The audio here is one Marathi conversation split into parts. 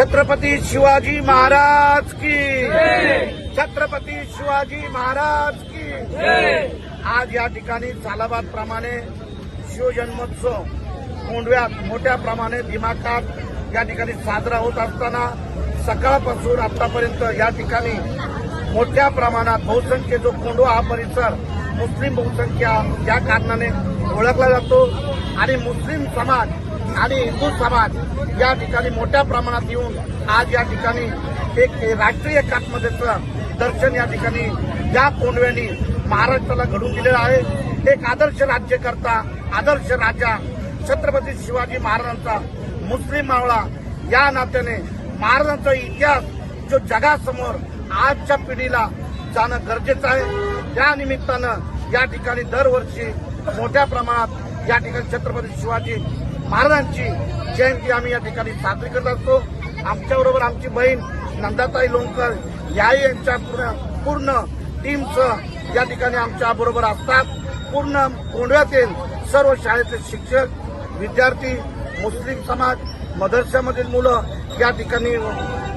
छत्रपती शिवाजी महाराज की। छत्रपती शिवाजी महाराज की। आज या ठिकाणी सालाबाद प्रमाणे शिवजन्मोत्सव कोंडव्यात मोठ्या प्रमाणे दिमाखात या ठिकाणी साजरा होत असताना सकाळपासून आतापर्यंत या ठिकाणी मोठ्या प्रमाणात बहुसंख्य जो कोंडवा हा परिसर मुस्लिम बहुसंख्या या कारणाने ओळखला जातो. आणि मुस्लिम समाज आणि हिंदू समाज या ठिकाणी मोठ्या प्रमाणात येऊन आज या ठिकाणी एक राष्ट्रीय एकात्मतेचं दर्शन या ठिकाणी या कोंडव्यांनी महाराष्ट्राला घडून दिलेलं आहे. एक आदर्श राज्यकर्ता आदर्श राजा छत्रपती शिवाजी महाराजांचा मुस्लिम मावळा या नात्याने महाराजांचा इतिहास जो जगासमोर आजच्या पिढीला जाणं गरजेचं आहे. त्या निमित्तानं या ठिकाणी दरवर्षी मोठ्या प्रमाणात या ठिकाणी छत्रपती शिवाजी महाराजांची जयंती आम्ही या ठिकाणी साजरी करत असतो. आमच्याबरोबर आमची बहीण नंदाताई लोणकर याही यांच्या पूर्ण पूर्ण टीमचं या ठिकाणी आमच्या बरोबर असतात. पूर्ण कोंडव्यातील सर्व शाळेतले शिक्षक विद्यार्थी मुस्लिम समाज मदरशामधील मुलं या ठिकाणी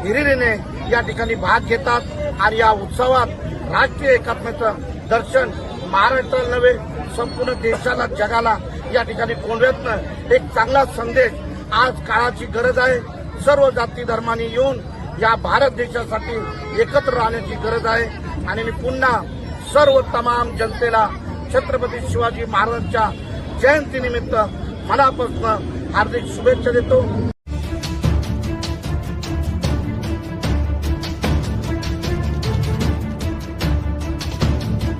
हिरिरीने या ठिकाणी भाग घेतात आणि या उत्सवात राष्ट्रीय एकात्मेचं दर्शन महाराष्ट्राला नव्हे संपूर्ण देशाला जगाला या ठिकाणी कोंडव्यातनं एक चांगला संदेश आज काळाची गरज आहे. सर्व जाती धर्मांनी येऊन या भारत देशासाठी एकत्र राहण्याची गरज आहे. आणि मी पुन्हा सर्व तमाम जनतेला छत्रपती शिवाजी महाराजांच्या जयंतीनिमित्त मनापासून हार्दिक शुभेच्छा देतो.